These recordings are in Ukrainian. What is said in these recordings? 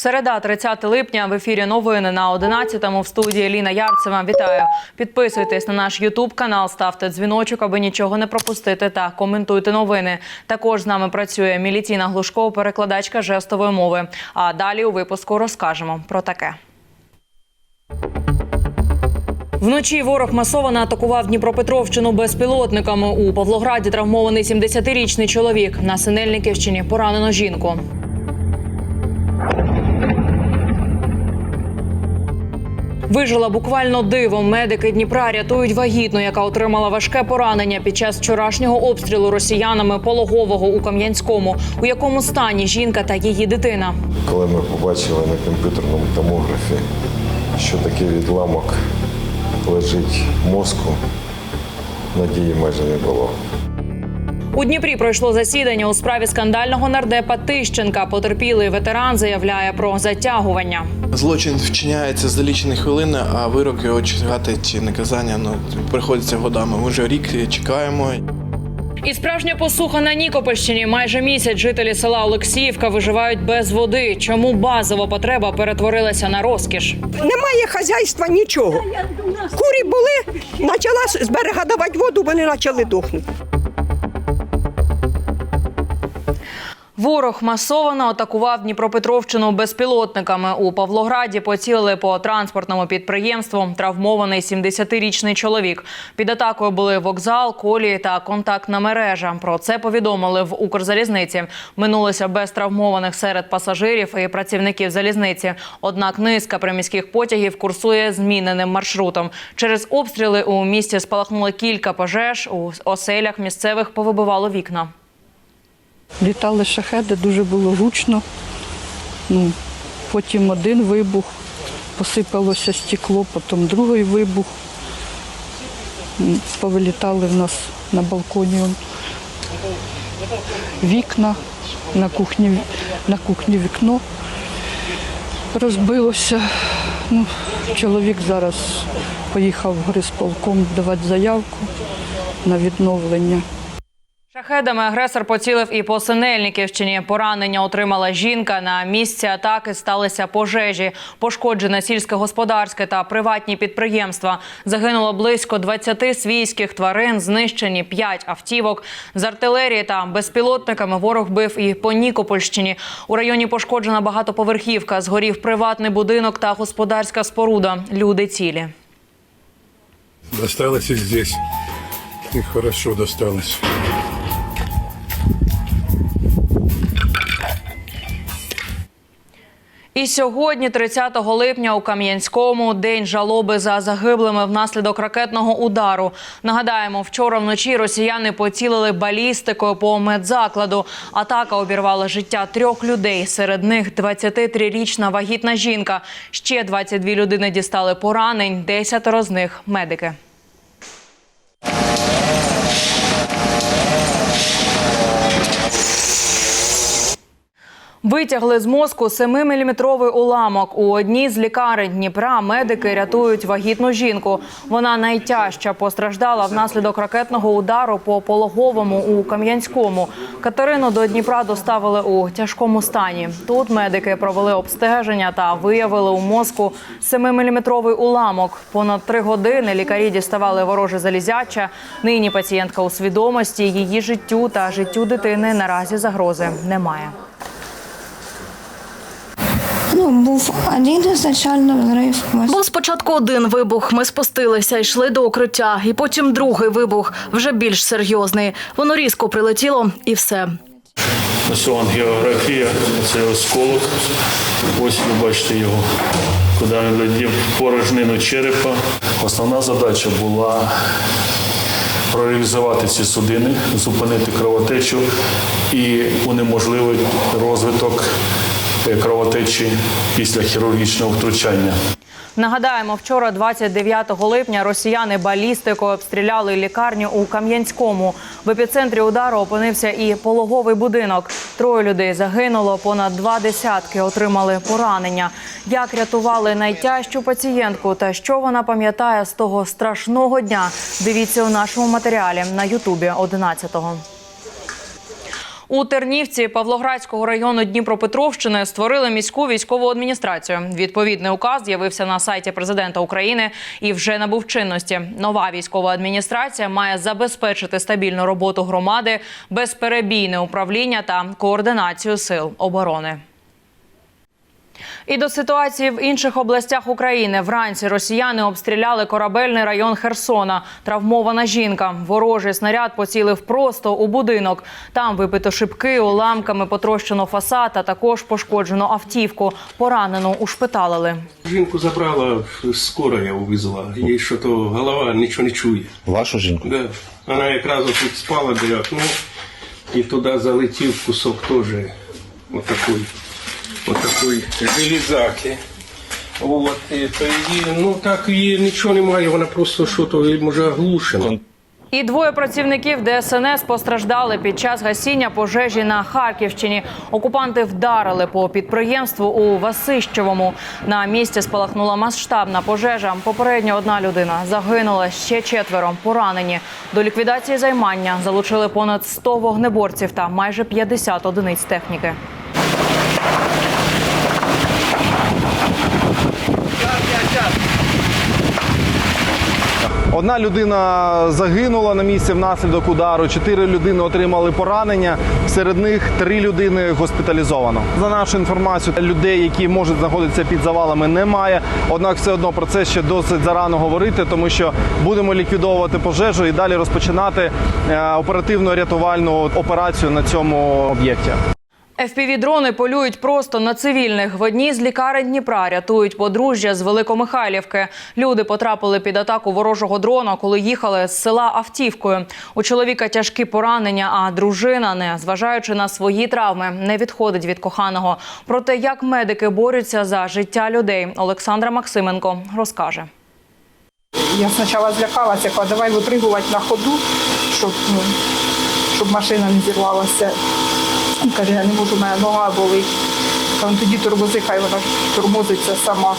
Середа, 30 липня, в ефірі новини на 11-му в студії Ліна Ярцева. Вітаю. Підписуйтесь на наш Ютуб канал, ставте дзвіночок, аби нічого не пропустити та коментуйте новини. Також з нами працює Мілітіна Глушко, перекладачка жестової мови. А далі у випуску розкажемо про таке. Вночі ворог масово атакував Дніпропетровщину безпілотниками. У Павлограді травмований 70-річний чоловік. На Синельниківщині поранено жінку. Вижила буквально дивом. Медики Дніпра рятують вагітну, яка отримала важке поранення під час вчорашнього обстрілу росіянами пологового у Кам'янському. У якому стані жінка та її дитина. Коли ми побачили на комп'ютерному томографі, що такий відламок лежить в мозку, надії майже не було. У Дніпрі пройшло засідання у справі скандального нардепа Тищенка. Потерпілий ветеран заявляє про затягування. Злочин вчиняється за лічені хвилини, а вирок його чекати ці наказання ну, приходиться годами. Ми вже рік чекаємо. І справжня посуха на Нікопольщині. Майже місяць жителі села Олексіївка виживають без води. Чому базова потреба перетворилася на розкіш? Немає хазяйства нічого. Курі були, почала з берега давати воду, вони почали дохнути. Ворог масово атакував Дніпропетровщину безпілотниками. У Павлограді поцілили по транспортному підприємству. Травмований 70-річний чоловік. Під атакою були вокзал, колії та контактна мережа. Про це повідомили в Укрзалізниці. Минулося без травмованих серед пасажирів і працівників залізниці. Однак низка приміських потягів курсує зміненим маршрутом. Через обстріли у місті спалахнули кілька пожеж. У оселях місцевих повибивало вікна. Літали шахеди, дуже було гучно. Ну, потім один вибух, посипалося стекло, потім другий вибух. Повилітали в нас на балконі вікна, на кухні, на кухні вікно розбилося. Ну, чоловік зараз поїхав в горисполком давати заявку на відновлення. Шахедами агресор поцілив і по Синельниківщині. Поранення отримала жінка. На місці атаки сталися пожежі. Пошкоджене сільськогосподарське та приватні підприємства. Загинуло близько 20 свійських тварин, знищені 5 автівок. З артилерії та безпілотниками ворог бив і по Нікопольщині. У районі пошкоджена багатоповерхівка. Згорів приватний будинок та господарська споруда. Люди цілі. Досталось и здесь. И хорошо досталось. І сьогодні, 30 липня, у Кам'янському день жалоби за загиблими внаслідок ракетного удару. Нагадаємо, вчора вночі росіяни поцілили балістикою по медзакладу. Атака обірвала життя трьох людей. Серед них 23-річна вагітна жінка. Ще 22 людини дістали поранень. Десятеро з них медики. Витягли з мозку 7-міліметровий уламок. У одній з лікарень Дніпра медики рятують вагітну жінку. Вона найтяжча постраждала внаслідок ракетного удару по пологовому у Кам'янському. Катерину до Дніпра доставили у тяжкому стані. Тут медики провели обстеження та виявили у мозку 7-міліметровий уламок. Понад три години лікарі діставали вороже залізяча. Нині пацієнтка у свідомості. Її життю та життю дитини наразі загрози немає. Ну, був один ізначально взрив. Був спочатку один вибух. Ми спустилися, йшли до укриття, і потім другий вибух, вже більш серйозний. Воно різко прилетіло, і все. Ось ангіографія, це осколок. Ось ви бачите його, куди він летів порожнину черепа. Основна задача була проревізувати ці судини, зупинити кровотечу і унеможливити розвиток кровотечі після хірургічного втручання. Нагадаємо, вчора, 29 липня, росіяни балістикою обстріляли лікарню у Кам'янському. В епіцентрі удару опинився і пологовий будинок. Троє людей загинуло, понад два десятки отримали поранення. Як рятували найтяжчу пацієнтку та що вона пам'ятає з того страшного дня? Дивіться у нашому матеріалі на Ютубі 11-го. У Тернівці Павлоградського району Дніпропетровщини створили міську військову адміністрацію. Відповідний указ з'явився на сайті президента України і вже набув чинності. Нова військова адміністрація має забезпечити стабільну роботу громади, безперебійне управління та координацію сил оборони. І до ситуації в інших областях України вранці росіяни обстріляли корабельний район Херсона. Травмована жінка. Ворожий снаряд поцілив просто у будинок. Там вибито шибки, уламками потрощено фасад, а також пошкоджено автівку. Поранену ушпиталили. Жінку забрала, скоро я вивезла. Їй що то голова нічого не чує. Вашу жінку? Да. Вона якраз тут спала біля окна, і туди залетів кусок теж отакої, отакої железаки. От, то її, ну так її нічого немає, вона просто що то може оглушена. І двоє працівників ДСНС постраждали під час гасіння пожежі на Харківщині. Окупанти вдарили по підприємству у Васищевому. На місці спалахнула масштабна пожежа. Попередньо одна людина загинула, ще четверо поранені. До ліквідації займання залучили понад 100 вогнеборців та майже 50 одиниць техніки. Одна людина загинула на місці внаслідок удару, чотири людини отримали поранення. Серед них три людини госпіталізовано. За нашу інформацію, людей, які можуть знаходитися під завалами, немає. Однак, все одно про це ще досить зарано говорити, тому що будемо ліквідовувати пожежу і далі розпочинати е, оперативну рятувальну операцію на цьому об'єкті. FPV-дрони полюють просто на цивільних. В одній з лікарень Дніпра рятують подружжя з Великомихайлівки. Люди потрапили під атаку ворожого дрона, коли їхали з села автівкою. У чоловіка тяжкі поранення, а дружина, не зважаючи на свої травми, не відходить від коханого. Про те, як медики борються за життя людей, Олександра Максименко розкаже. Я спочатку злякалася, кажу, давай випригувати на ходу, щоб, ну, щоб машина не зірвалася. Він каже, я не можу, моя нога болить. Там тоді тормози, хай вона тормозиться сама.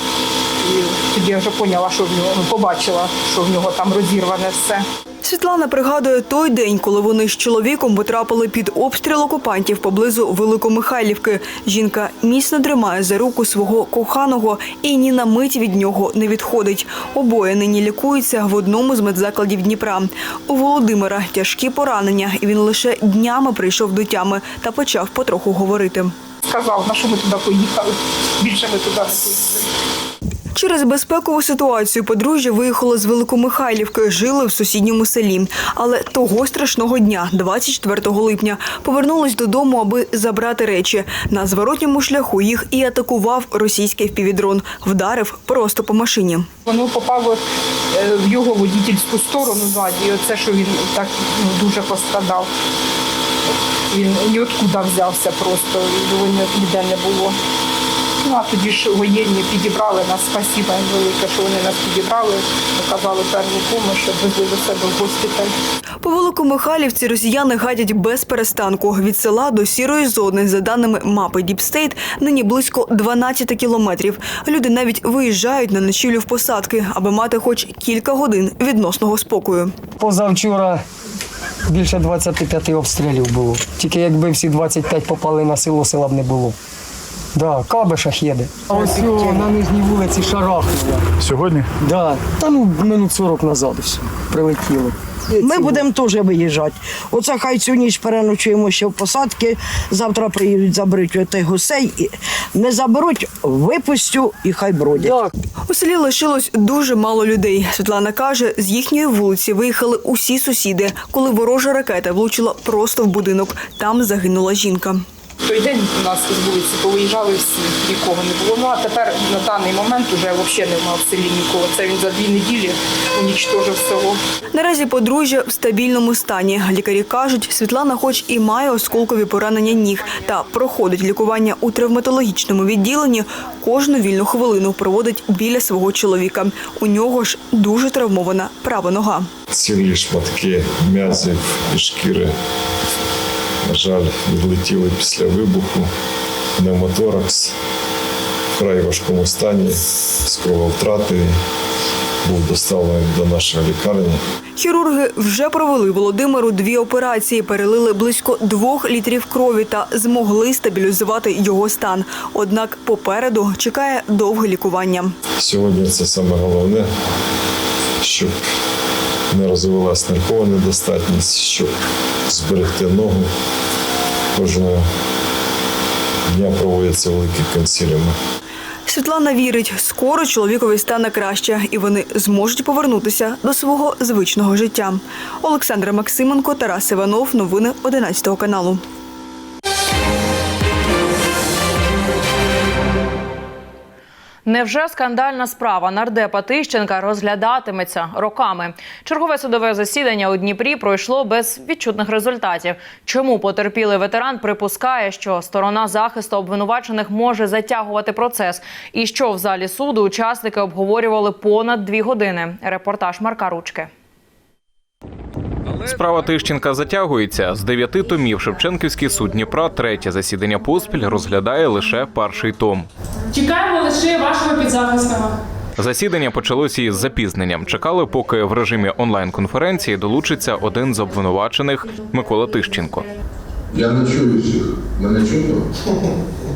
І тоді я вже поняла, що в нього, ну, побачила, що в нього там розірване все. Світлана пригадує той день, коли вони з чоловіком потрапили під обстріл окупантів поблизу Великомихайлівки. Жінка міцно тримає за руку свого коханого і ні на мить від нього не відходить. Обоє нині лікуються в одному з медзакладів Дніпра. У Володимира тяжкі поранення, і він лише днями прийшов до тями та почав потроху говорити. Сказав, на що ми туди поїхали. Більше ми туди не поїхали. Через безпекову ситуацію подружжя виїхало з Великомихайлівки, жили в сусідньому селі. Але того страшного дня, 24 липня, повернулись додому, аби забрати речі. На зворотньому шляху їх і атакував російський впівдрон. Вдарив просто по машині. Воно попало е, в його водительську сторону ззаді. І оце, що він так ну, дуже пострадав. Він ніоткуда взявся просто, його ні- ніде не було. Ну, а тоді ж воєнні підібрали нас, спасіба їм велике, що вони нас підібрали, оказали першу допомогу, щоб везли до себе в госпіталь. По Великомихайлівці росіяни гадять без перестанку. Від села до сірої зони, за даними мапи Діпстейт, нині близько 12 кілометрів. Люди навіть виїжджають на ночівлю в посадки, аби мати хоч кілька годин відносного спокою. Позавчора більше 25 обстрілів було. Тільки якби всі 25 попали на село, села б не було. Да, кабишах їде. А ось о, на нижній вулиці шарахнуло. Сьогодні? Да. Та ну минут 40 назад все. Прилетіло. Ми будемо теж виїжджати. Оце хай цю ніч переночуємо ще в посадки. Завтра приїдуть заберуть отих гусей. І Не заберуть, випустю і хай бродять. У селі лишилось дуже мало людей. Світлана каже, з їхньої вулиці виїхали усі сусіди, коли ворожа ракета влучила просто в будинок. Там загинула жінка. В той день у нас з вулиці повиїжджали всі, нікого не було. Ну а тепер на даний момент вже взагалі немає в селі нікого. Це він за дві неділі унічтожив село. Наразі подружжя в стабільному стані. Лікарі кажуть, Світлана, хоч і має осколкові поранення ніг та проходить лікування у травматологічному відділенні, кожну вільну хвилину проводить біля свого чоловіка. У нього ж дуже травмована права нога. Цілі шматки м'язів і шкіри, на жаль, відлетіли після вибуху. Пневмоторакс в вкрай важкому стані, з крововтратою. був доставлений до нашої лікарні. Хірурги вже провели Володимиру дві операції, перелили близько двох літрів крові та змогли стабілізувати його стан. Однак попереду чекає довге лікування. Сьогодні це саме головне, щоб не розвилась ниркова недостатність, щоб зберегти ногу. Кожного дня проводяться великі консиліуми. Світлана вірить, скоро чоловікові стане краще, і вони зможуть повернутися до свого звичного життя. Олександра Максименко, Тарас Іванов. Новини 11 каналу. Невже скандальна справа нардепа Тищенка розглядатиметься роками? Чергове судове засідання у Дніпрі пройшло без відчутних результатів. Чому потерпілий ветеран припускає, що сторона захисту обвинувачених може затягувати процес? І що в залі суду учасники обговорювали понад дві години? Репортаж Марка Ручки. Справа Тищенка затягується. З дев'яти томів Шевченківський суд Дніпра третє засідання поспіль розглядає лише перший том. Чекаємо лише вашого підзахисного. Засідання почалося із запізненням. Чекали, поки в режимі онлайн-конференції долучиться один з обвинувачених Микола Тищенко. Я не чую всіх. Мене чутно?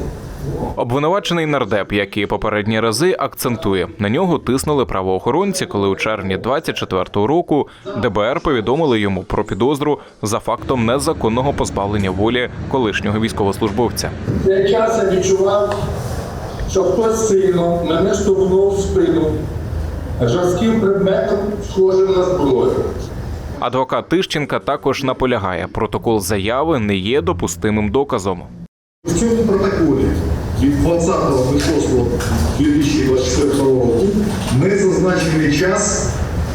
Обвинувачений нардеп, як і попередні рази, акцентує на нього тиснули правоохоронці, коли у червні 24-го року ДБР повідомили йому про підозру за фактом незаконного позбавлення волі колишнього військовослужбовця. Я часом відчував, що хтось сильно мене штовхнув в спину жорстким предметом, схожим на зброю. Адвокат Тищенка також наполягає, протокол заяви не є допустимим доказом. В цьому протоколі від 20.06.2024 року не зазначений час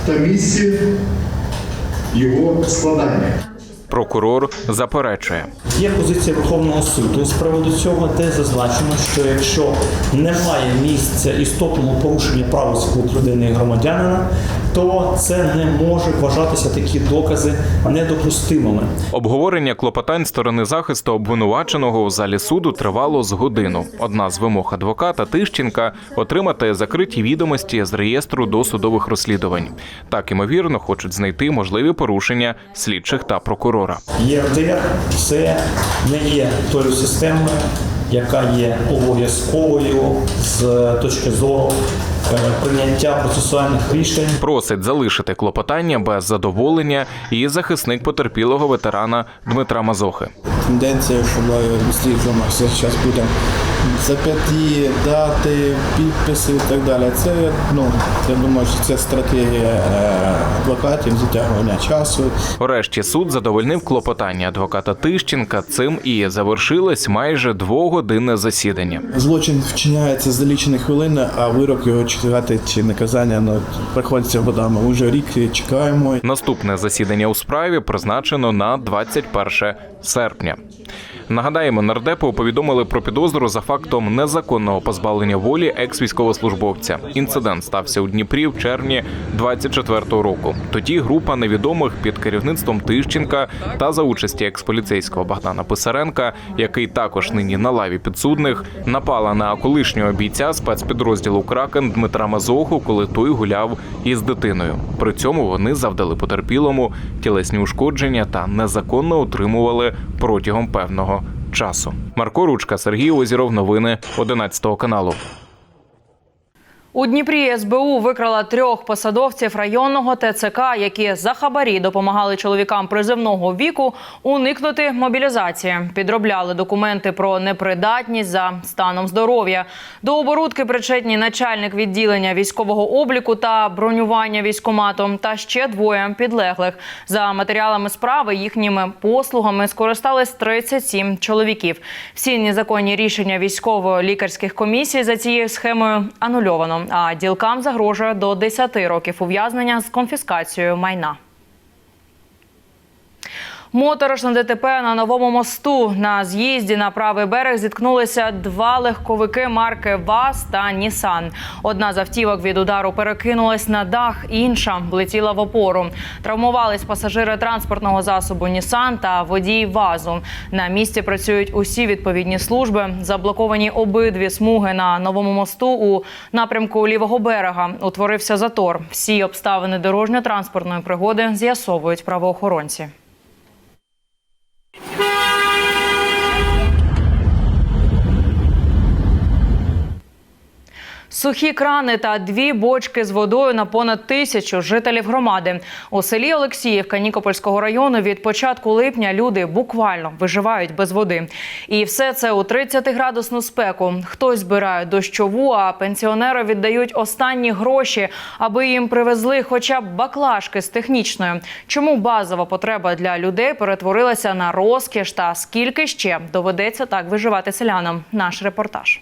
та місце його складання. Прокурор заперечує. Є позиція Верховного суду з приводу цього, де зазначено, що якщо немає місця істотного порушення прав свобод людини і громадянина, то це не може вважатися такі докази недопустимими. Обговорення клопотань сторони захисту обвинуваченого у залі суду тривало з годину. Одна з вимог адвоката Тищенка отримати закриті відомості з реєстру досудових розслідувань. Так ймовірно хочуть знайти можливі порушення слідчих та прокурора. ЄРДР це не є тою системою, яка є обов'язковою з точки зору прийняття процесуальних рішень. Просить залишити клопотання без задоволення і захисник потерпілого ветерана Дмитра Мазохи. Тенденція, що ми досліджуємося зараз буде зап'яті, дати, підписи і так далі. Це ну я думаю, що це стратегія е, адвокатів затягування часу. Врешті суд задовольнив клопотання адвоката Тищенка. Цим і завершилось майже двогодинне засідання. Злочин вчиняється за лічені хвилини, а вирок його чекати чи наказання на приходиться годами. Уже рік чекаємо. Наступне засідання у справі призначено на 21 серпня. Нагадаємо, нардепу повідомили про підозру за фактом незаконного позбавлення волі екс-військовослужбовця. Інцидент стався у Дніпрі в червні 24-го року. Тоді група невідомих під керівництвом Тищенка та за участі експоліцейського Богдана Писаренка, який також нині на лаві підсудних, напала на колишнього бійця спецпідрозділу Кракен Дмитра Мазоху, коли той гуляв із дитиною. При цьому вони завдали потерпілому тілесні ушкодження та незаконно утримували протягом певного часу. Марко Ручка, Сергій Озіров. Новини 11 каналу. У Дніпрі СБУ викрала трьох посадовців районного ТЦК, які за хабарі допомагали чоловікам призивного віку уникнути мобілізації. Підробляли документи про непридатність за станом здоров'я. До оборудки причетні начальник відділення військового обліку та бронювання військоматом та ще двоє підлеглих. За матеріалами справи їхніми послугами скористались 37 чоловіків. Всі незаконні рішення військово-лікарських комісій за цією схемою анульовано. А ділкам загрожує до 10 років ув'язнення з конфіскацією майна. Моторошне ДТП на новому мосту. На з'їзді на правий берег зіткнулися два легковики марки ВАЗ та Нісан. Одна з автівок від удару перекинулась на дах, інша влетіла в опору. Травмувались пасажири транспортного засобу Нісан та водій ВАЗу. На місці працюють усі відповідні служби. Заблоковані обидві смуги на новому мосту у напрямку лівого берега. Утворився затор. Всі обставини дорожньо-транспортної пригоди з'ясовують правоохоронці. Сухі крани та дві бочки з водою на понад тисячу жителів громади. У селі Олексіївка Нікопольського району від початку липня люди буквально виживають без води. І все це у 30-градусну спеку. Хтось збирає дощову, а пенсіонери віддають останні гроші, аби їм привезли хоча б баклажки з технічною. Чому базова потреба для людей перетворилася на розкіш та скільки ще доведеться так виживати селянам? Наш репортаж.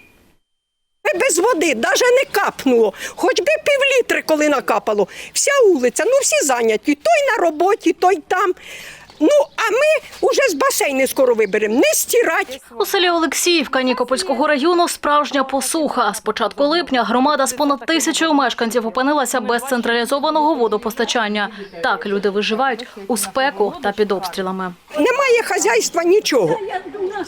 Без води навіть не капнуло. Хоч би півлітри, коли накапало. Вся вулиця, ну всі зайняті. Той на роботі, той там. Ну, а ми вже з басейни скоро виберемо. Не стирать. У селі Олексіївка Нікопольського району справжня посуха. З початку липня громада з понад тисячою мешканців опинилася без централізованого водопостачання. Так люди виживають у спеку та під обстрілами. Немає хазяйства нічого.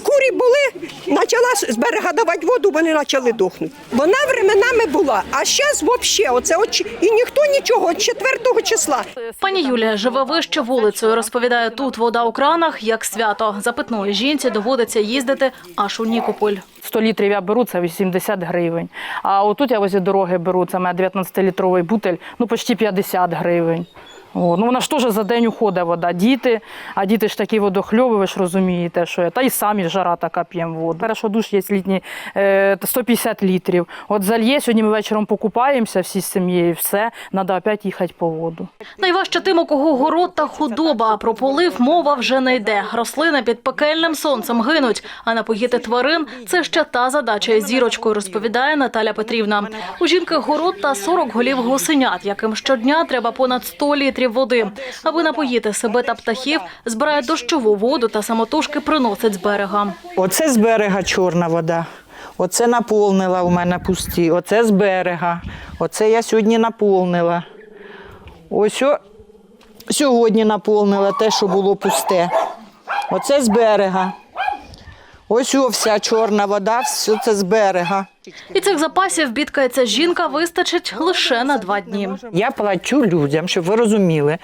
Курі були, почала з берега давати воду, вони почали дохнути. Вона временами була, а зараз взагалі, оце от, і ніхто нічого, от 4 числа. Пані Юлія живе вище вулицею. Розповідає, тут вода у кранах як свято. Запитної жінці доводиться їздити аж у Нікополь. 100 літрів я беру, це 80 гривень. А отут я возле дороги беру, це моя 19-літровий бутель, ну почти 50 гривень. О, ну вона ж теж за день уходить вода. Діти, а діти ж такі водохльови, ви ж розумієте, що є. Та і самі жара така п'ємо воду. Хорошо, душ є літній е, 150 літрів. От зальє, сьогодні ми вечором покупаємося всі з сім'єю, все, треба опять їхати по воду. Найважче тим, у кого город та худоба. Про полив мова вже не йде. Рослини під пекельним сонцем гинуть. А напоїти тварин це ще та задача із зірочкою, розповідає Наталя Петрівна. У жінки город та 40 голів гусенят, яким щодня треба понад 100 літрів води. Аби напоїти себе та птахів, збирає дощову воду та самотужки приносить з берега. Оце з берега чорна вода. Оце наповнила у мене пусті. Оце з берега. Оце я сьогодні наповнила. Ось о, сьогодні наповнила те, що було пусте. Оце з берега. Ось о, вся чорна вода, все це з берега. І цих запасів бідкається жінка вистачить лише на два дні. Я плачу людям, щоб ви розуміли.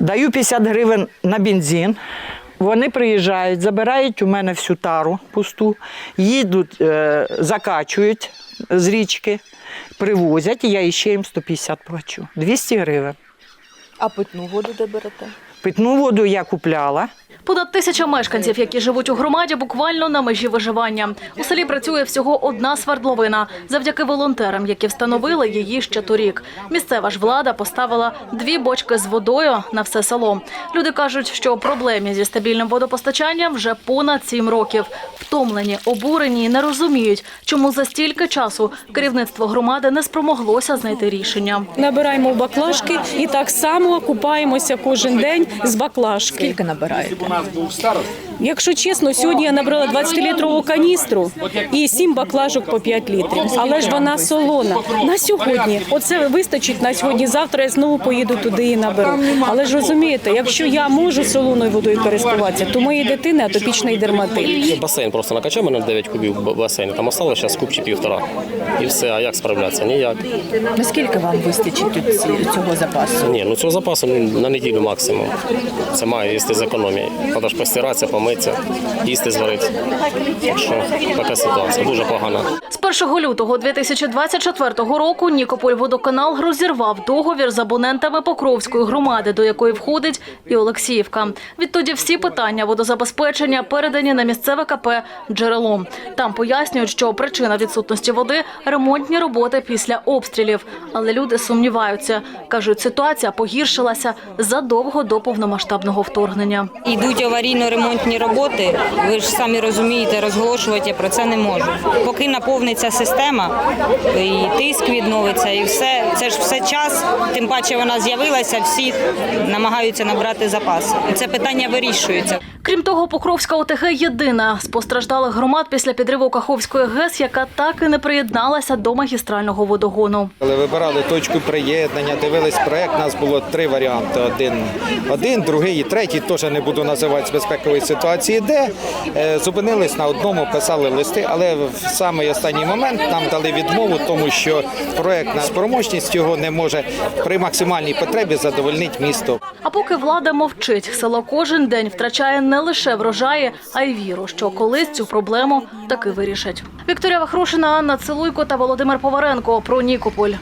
Даю 50 гривень на бензин. Вони приїжджають, забирають у мене всю тару пусту, їдуть, е, закачують з річки, привозять, і я ще їм 150 плачу. 200 гривень. А питну воду де берете? Питну воду я купляла. Понад тисяча мешканців, які живуть у громаді, буквально на межі виживання. У селі працює всього одна свердловина. Завдяки волонтерам, які встановили її ще торік. Місцева ж влада поставила дві бочки з водою на все село. Люди кажуть, що проблемі зі стабільним водопостачанням вже понад сім років. Втомлені, обурені і не розуміють, чому за стільки часу керівництво громади не спромоглося знайти рішення. Набираємо баклажки і так само купаємося кожен день з баклажки. Скільки набираєте? Якщо чесно, сьогодні я набрала 20-літрову каністру і 7 баклажок по 5 літрів. Але ж вона солона. На сьогодні оце вистачить на сьогодні. Завтра я знову поїду туди і наберу. Але ж розумієте, якщо я можу солоною водою користуватися, то моїй дитини атопічний дерматит. Басейн просто накачаємо на 9 кубів басейну, там осталось зараз кубчик півтора. І все, а як справлятися? Ніяк. Наскільки вам вистачить цього запасу? Ні, ну цього запасу ну, на неділю максимум. Це має їсти з економії. Треба ж постиратися, помитися, їсти зварити. Що така ситуація, дуже погана. З 1 лютого 2024 року Нікополь-водоканал розірвав договір з абонентами Покровської громади, до якої входить і Олексіївка. Відтоді всі питання водозабезпечення передані на місцеве КП «Джерело». Там пояснюють, що причина відсутності води – ремонтні роботи після обстрілів. Але люди сумніваються. Кажуть, ситуація погіршилася задовго до повномасштабного вторгнення. Йдуть аварійно-ремонтні роботи, ви ж самі розумієте, розголошувати я про це не можу. Поки наповниться система, і тиск відновиться, і все. Це ж все час. Тим паче вона з'явилася, всі намагаються набрати запаси. Це питання вирішується. Крім того, Покровська ОТГ єдина з постраждалих громад після підриву Каховської ГЕС, яка так і не приєдналася до магістрального водогону. Коли вибирали точку приєднання, дивились проект, у нас було три варіанти. Один, один другий і третій, теж не буду називати з безпекової ситуації, де е, зупинились на одному, писали листи, але в самий останній момент нам дали відмову, тому що проектна спроможність його не може при максимальній потребі задовольнити місто. А поки влада мовчить, село кожен день втрачає не лише врожаї, а й віру, що колись цю проблему таки вирішать. Вікторія Вахрушина, Анна Целуйко та Володимир Поваренко про Нікополь.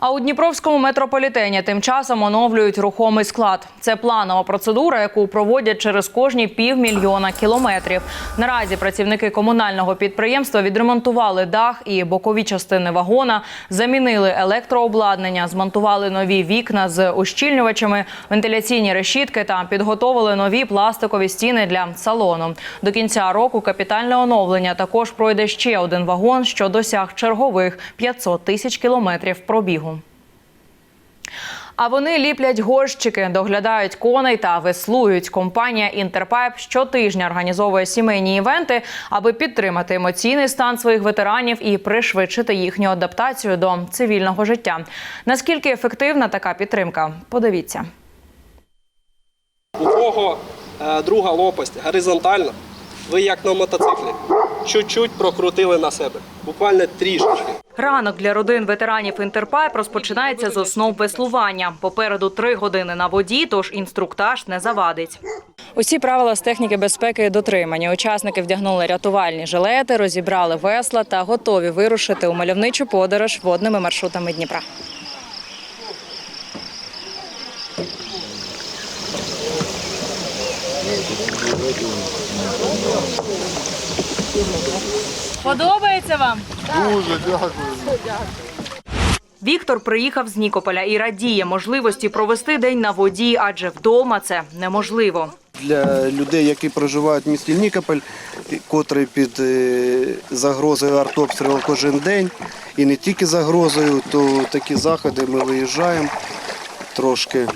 А у Дніпровському метрополітені тим часом оновлюють рухомий склад. Це планова процедура, яку проводять через кожні півмільйона кілометрів. Наразі працівники комунального підприємства відремонтували дах і бокові частини вагона, замінили електрообладнання, змонтували нові вікна з ущільнювачами, вентиляційні решітки та підготовили нові пластикові стіни для салону. До кінця року капітальне оновлення також пройде ще один вагон, що досяг чергових 500 тисяч кілометрів пробігу. А вони ліплять горщики, доглядають коней та веслують. Компанія Інтерпайп щотижня організовує сімейні івенти, аби підтримати емоційний стан своїх ветеранів і пришвидшити їхню адаптацію до цивільного життя. Наскільки ефективна така підтримка? Подивіться. У кого е, друга лопасть горизонтальна, ви як на мотоциклі, чуть-чуть прокрутили на себе, буквально трішечки. Ранок для родин ветеранів Інтерпайп розпочинається з основ веслування. Попереду три години на воді, тож інструктаж не завадить. Усі правила з техніки безпеки дотримані. Учасники вдягнули рятувальні жилети, розібрали весла та готові вирушити у мальовничу подорож водними маршрутами Дніпра. Подобається вам? Дуже дякую. Віктор приїхав з Нікополя і радіє можливості провести день на воді, адже вдома це неможливо. для людей, які проживають в місті Нікополь, котрий під е, загрозою артобстрілу кожен день. І не тільки загрозою, то такі заходи ми виїжджаємо, трошки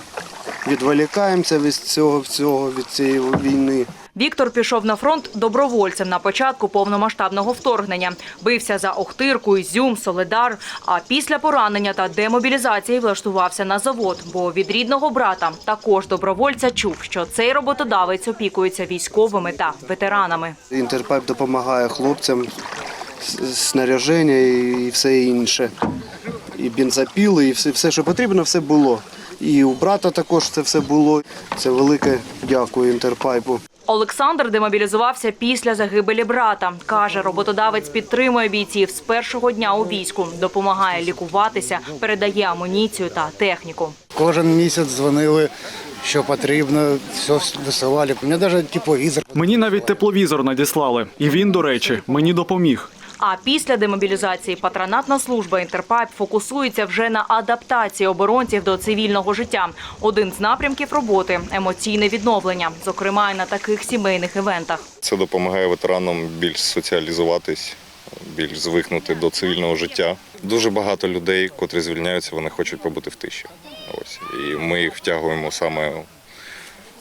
відволікаємося від цього всього, від цієї війни. Віктор пішов на фронт добровольцем на початку повномасштабного вторгнення. Бився за Охтирку, Ізюм, Соледар. А після поранення та демобілізації влаштувався на завод. Бо від рідного брата, також добровольця, чув, що цей роботодавець опікується військовими та ветеранами. Інтерпайп допомагає хлопцям, снаряження і все інше. І бензопіли, і все, все, що потрібно, все було. І у брата також це все було. Це велике дякую Інтерпайпу. Олександр демобілізувався після загибелі брата. Каже, роботодавець підтримує бійців з першого дня у війську, допомагає лікуватися, передає амуніцію та техніку. Кожен місяць дзвонили, що потрібно, все висилали. Мені навіть тепловізор. Мені навіть тепловізор надіслали, і він, до речі, мені допоміг. А після демобілізації патронатна служба Інтерпайп фокусується вже на адаптації оборонців до цивільного життя. Один з напрямків роботи емоційне відновлення, зокрема і на таких сімейних івентах. Це допомагає ветеранам більш соціалізуватись, більш звикнути до цивільного життя. Дуже багато людей, котрі звільняються, вони хочуть побути в тиші. Ось і ми їх втягуємо саме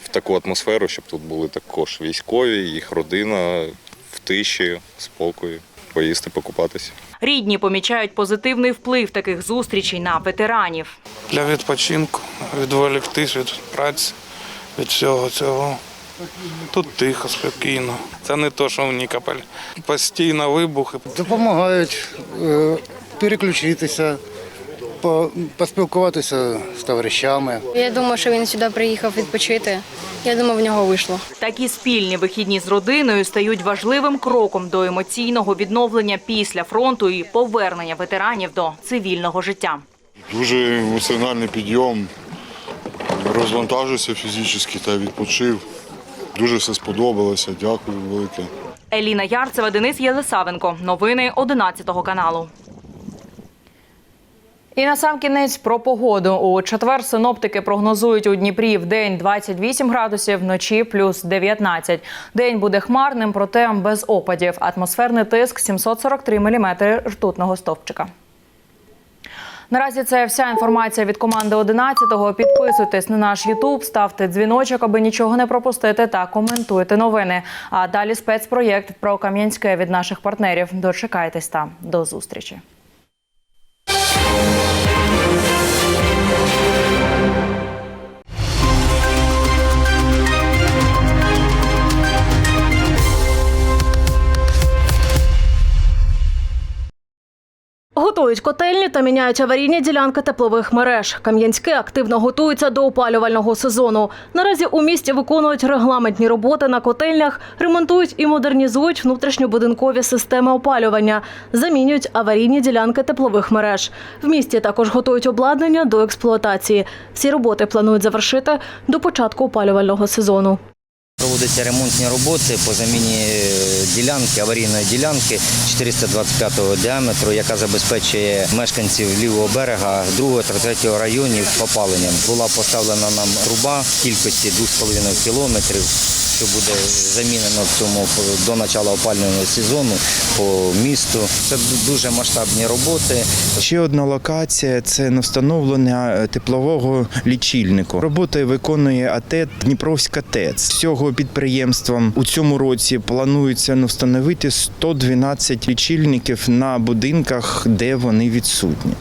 в таку атмосферу, щоб тут були також військові, їх родина в тиші, спокої, поїсти, покупатися. Рідні помічають позитивний вплив таких зустрічей на ветеранів. для відпочинку, відволіктись від праці, від всього цього. Тут тихо, спокійно. Це не то, що в Нікополь. Постійно вибухи. Допомагають е, переключитися, поспілкуватися з товаришами. Я думаю, що він сюди приїхав відпочити. Я думаю, в нього вийшло. Такі спільні вихідні з родиною стають важливим кроком до емоційного відновлення після фронту і повернення ветеранів до цивільного життя. Дуже емоціональний підйом. Розвантажився фізично та відпочив. Дуже все сподобалося. Дякую велике. Еліна Ярцева, Денис Єлисавенко. Новини 11 каналу. І на сам кінець про погоду. У четвер синоптики прогнозують у Дніпрі в день 28 градусів, вночі плюс 19. День буде хмарним, проте без опадів. Атмосферний тиск 743 міліметри ртутного стовпчика. Наразі це вся інформація від команди 11-го. Підписуйтесь на наш Ютуб, ставте дзвіночок, аби нічого не пропустити, та коментуйте новини. А далі спецпроєкт про Кам'янське від наших партнерів. Дочекайтесь там. До зустрічі. Готують котельні та міняють аварійні ділянки теплових мереж. Кам'янське активно готується до опалювального сезону. Наразі у місті виконують регламентні роботи на котельнях, ремонтують і модернізують внутрішньобудинкові системи опалювання, замінюють аварійні ділянки теплових мереж. В місті також готують обладнання до експлуатації. Всі роботи планують завершити до початку опалювального сезону. Проводяться ремонтні роботи по заміні е, ділянки, аварійної ділянки 425-го діаметру, яка забезпечує мешканців лівого берега 2 та 3 районів опаленням. Була поставлена нам труба кількості 2,5 кілометрів, що буде замінено в цьому до початку опалювального сезону по місту. Це дуже масштабні роботи. Ще одна локація це на встановлення е, теплового лічильнику. Роботи виконує АТЕ Дніпровська ТЕЦ. Всього підприємством у цьому році планується ну, встановити 112 лічильників на будинках, де вони відсутні.